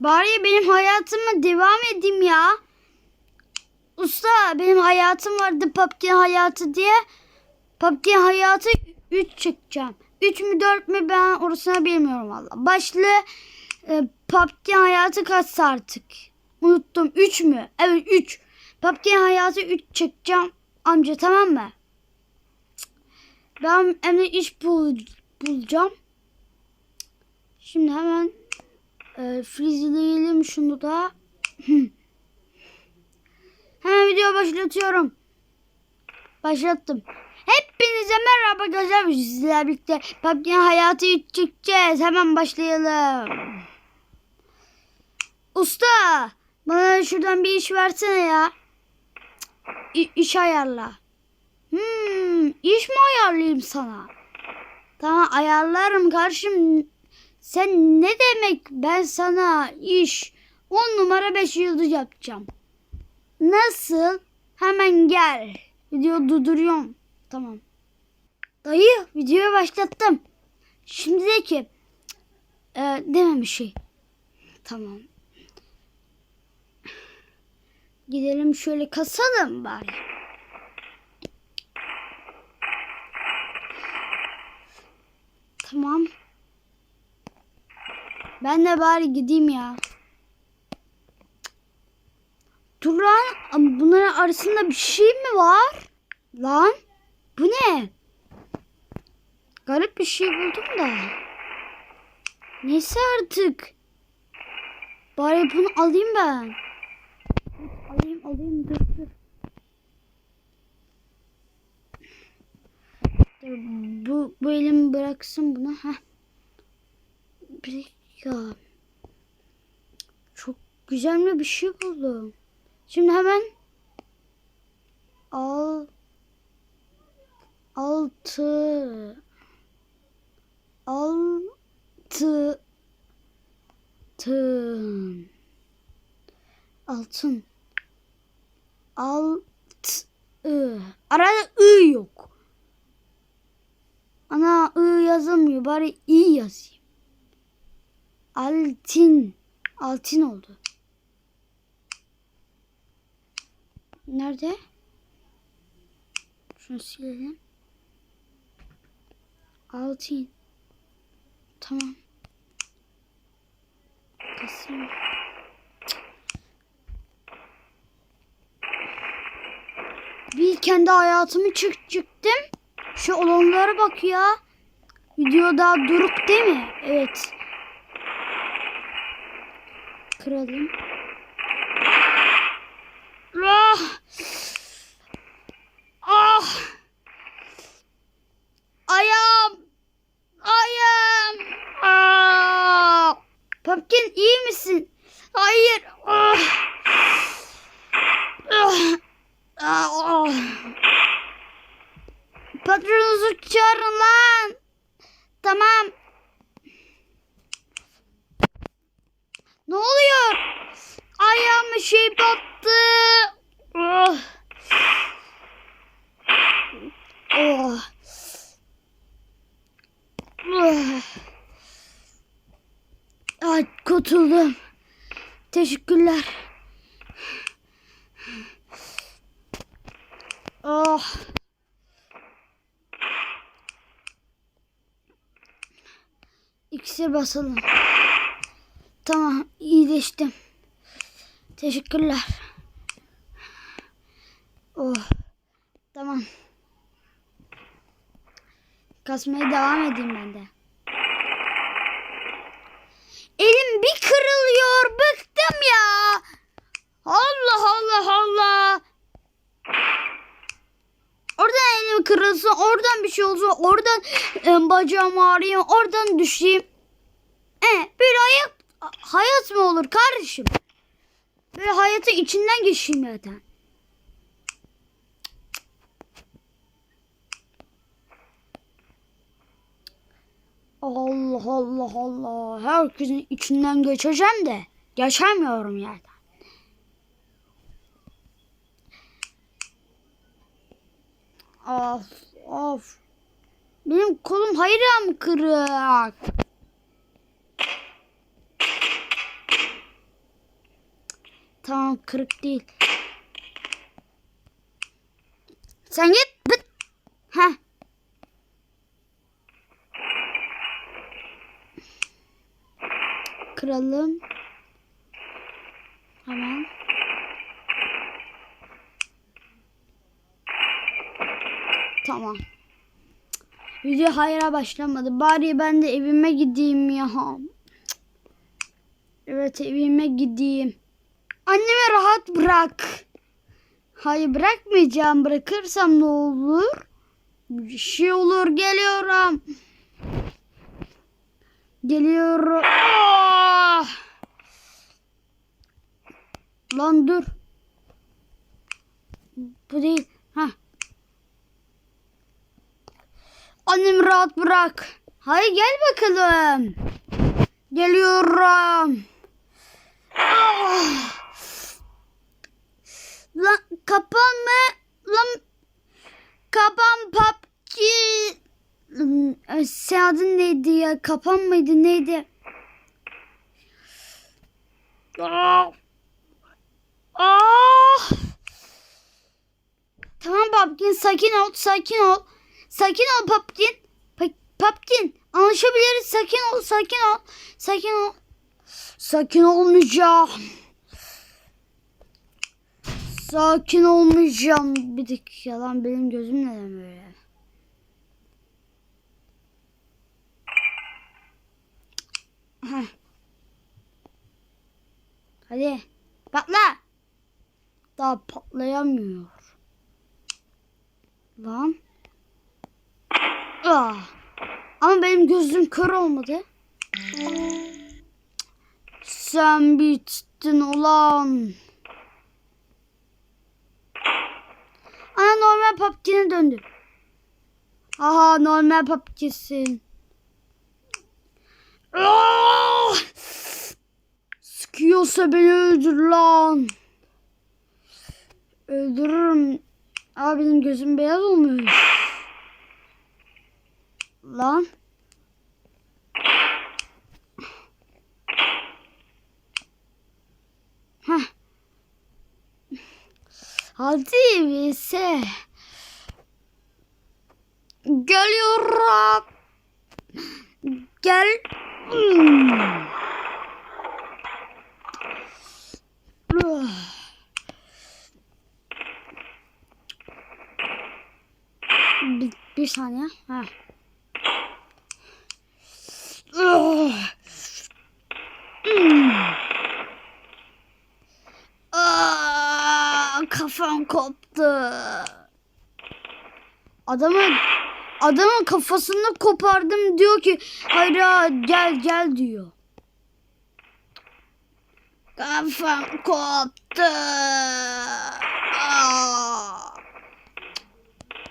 Bari benim hayatıma devam edeyim ya. Usta benim hayatım vardı Papkin hayatı diye. Papkin hayatı 3 çıkacağım. 3 mü 4 mü ben orasını bilmiyorum valla. Başlı e, Papkin hayatı kaç artık? Unuttum. 3 mü? Evet 3. Papkin hayatı 3 çıkacağım. Amca tamam mı? Ben hem de iş bul, bulacağım. Şimdi hemen e, freezeleyelim şunu da. hemen video başlatıyorum. Başlattım. Hepinize merhaba arkadaşlar. Sizlerle birlikte PUBG hayatı çekeceğiz. Hemen başlayalım. Usta bana şuradan bir iş versene ya. İ- iş ayarla. Hmm, iş mi ayarlayayım sana? Tamam ayarlarım karşım. Sen ne demek ben sana iş 10 numara 5 yıldız yapacağım. Nasıl? Hemen gel. Video durduruyorum. Tamam. Dayı videoyu başlattım. Şimdi de ki e, deme bir şey. Tamam. Gidelim şöyle kasalım bari. Tamam. Ben de bari gideyim ya. Dur lan. Bunların arasında bir şey mi var? Lan. Bu ne? Garip bir şey buldum da. Neyse artık. Bari bunu alayım ben. Alayım alayım dur. Dur, Bu, bu elimi bıraksın buna. Heh. Bir dakika. Çok güzel mi? Bir şey buldum. Şimdi hemen al altı altı tın altın alt ı arada ı yok. Ana ı yazılmıyor. Bari i yazayım altın altın oldu nerede şunu silelim altın tamam Kasım. Bir kendi hayatımı çık çıktım. Şu olanlara bak ya. Video daha duruk değil mi? Evet. Kıralım. Ah! Ah! Ayağım! Ayağım! Ah! Pumpkin iyi misin? Hayır. Ah! Ah! Ah! ah. Patronunuzu çağırın lan. Tamam. Ne oluyor? Ayağıma şey battı. Ah! Oh. Ah. Ay kurtuldum. Teşekkürler. Oh. İksir basalım. Tamam iyileştim. Teşekkürler. Oh. Tamam. Kasmaya devam edeyim ben de. Elim bir kırılıyor. Bıktım ya. Allah Allah Allah. Oradan elim kırılsın. Oradan bir şey olsun. Oradan e, bacağım ağrıyor. Oradan düşeyim. E, böyle hayat, hayat mı olur kardeşim? Böyle hayatı içinden geçeyim zaten. Allah Allah Allah. Herkesin içinden geçeceğim de geçemiyorum yerden. Of of. Benim kolum hayran kırık. Tamam kırık değil. Sen git. Bıt. Heh. Kıralım. Hemen. Tamam. Video hayra başlamadı. Bari ben de evime gideyim ya. Evet evime gideyim. Annemi rahat bırak. Hayır bırakmayacağım. Bırakırsam ne olur? Bir şey olur. Geliyorum. Geliyorum. Ah! Lan dur. Bu değil. Ha. Annemi rahat bırak. Hayır gel bakalım. Geliyorum. Ah! Lan kapanma. Lan kapan papki. Sen adın neydi ya? Kapan mıydı neydi? Ah! Ah! Tamam Papkin sakin ol sakin ol. Sakin ol Papkin. Pa- Papkin anlaşabiliriz sakin ol sakin ol. Sakin ol. Sakin olmayacağım. Sakin olmayacağım. Bir dakika lan benim gözüm neden böyle? Heh. Hadi patla. Daha patlayamıyor. Lan. Ah. Ama benim gözüm kör olmadı. Sen bittin ulan. Ana normal döndü. Aha normal papkisin. Ah! Sıkıyorsa beni öldür lan. Öldürürüm. Benim gözüm beyaz olmuş. Lan. Heh. Hadi Vise. Geliyorum. Gel. Bir, bir saniye. Ha. Kafam koptu. Adamın adamın kafasını kopardım diyor ki hayra gel gel diyor. Kafam koptu.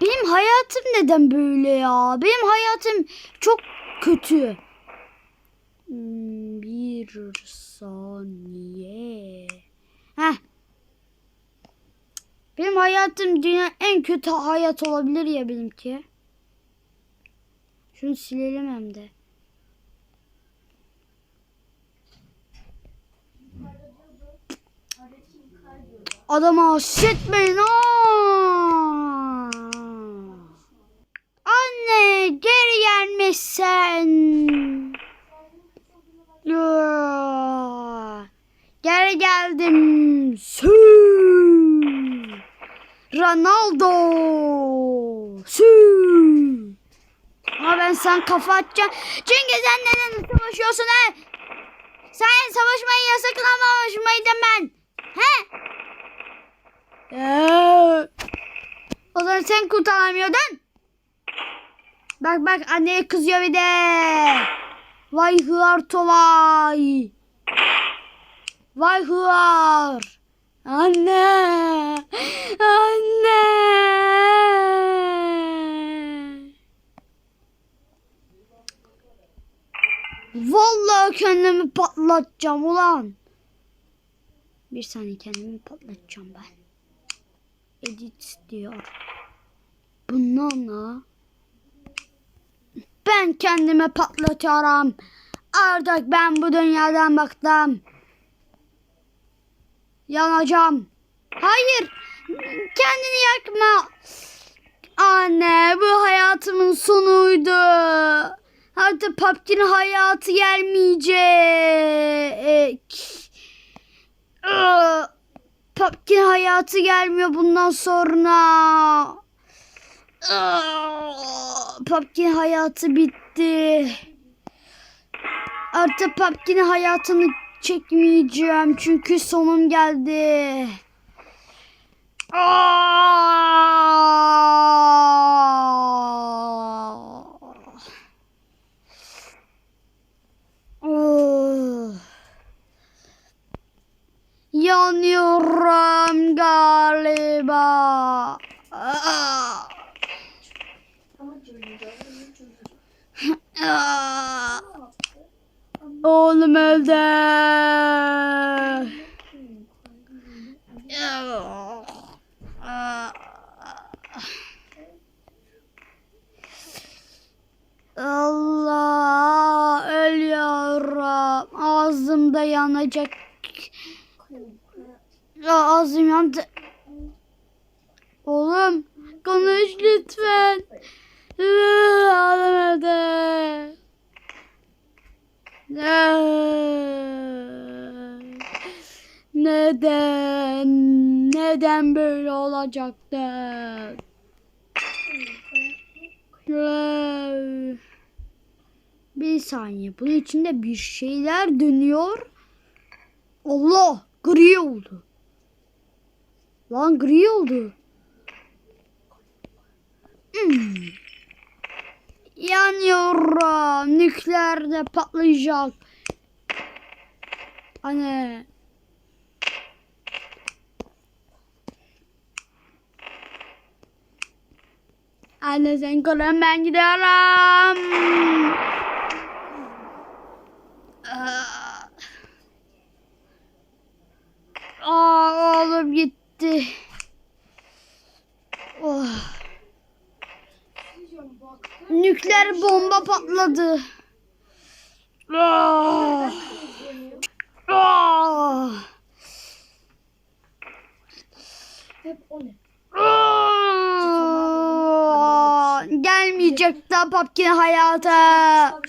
Benim hayatım neden böyle ya? Benim hayatım çok kötü. Hmm, Bir saniye. Heh. Benim hayatım dünya en kötü hayat olabilir ya benimki. Şunu silelim hem de. Adama aa. Anne geri gelmişsen. Geri geldim. Sü. Ronaldo. Sü. Sen kafa atacağım. Çünkü sen neden savaşıyorsun he? Sen savaşmayı yasaklamamış mıydın ben? He? Ee, o zaman sen kurtaramıyordun. Bak bak anneye kızıyor bir de. Vay hıyar vay. Vay hıyar. Anne. Anne. Vallahi kendimi patlatacağım ulan. Bir saniye kendimi patlatacağım ben. Edit diyor. Bununla ben kendimi patlatıyorum. Artık ben bu dünyadan bıktım. Yanacağım. Hayır. Kendini yakma. Anne bu hayatımın sonuydu. Artık Pumpkin hayatı gelmeyecek. Pumpkin hayatı gelmiyor bundan sonra. Pumpkin hayatı bitti. Artık Pumpkin'in hayatını çekmeyeceğim çünkü sonum geldi. Aa! Oh. Yanıyorum galiba. Oğlum öldü. Allah ölüyorum. Ağzımda yanacak. Ya ağzım yandı. Oğlum konuş lütfen. Ağzım öldü. Neden? Neden böyle olacaktı? Bir saniye. Bunun içinde bir şeyler dönüyor. Allah! Gri oldu. Lan gri oldu. Hmm. Yanıyorum. Nükleer de patlayacak. Anne. Anne sen kurun ben gidiyorum. Aa. Aa, oğlum gitti. Oh. Nükleer bomba patladı. Hep o ne? Ah. Gelmeyecek daha Papkin hayata.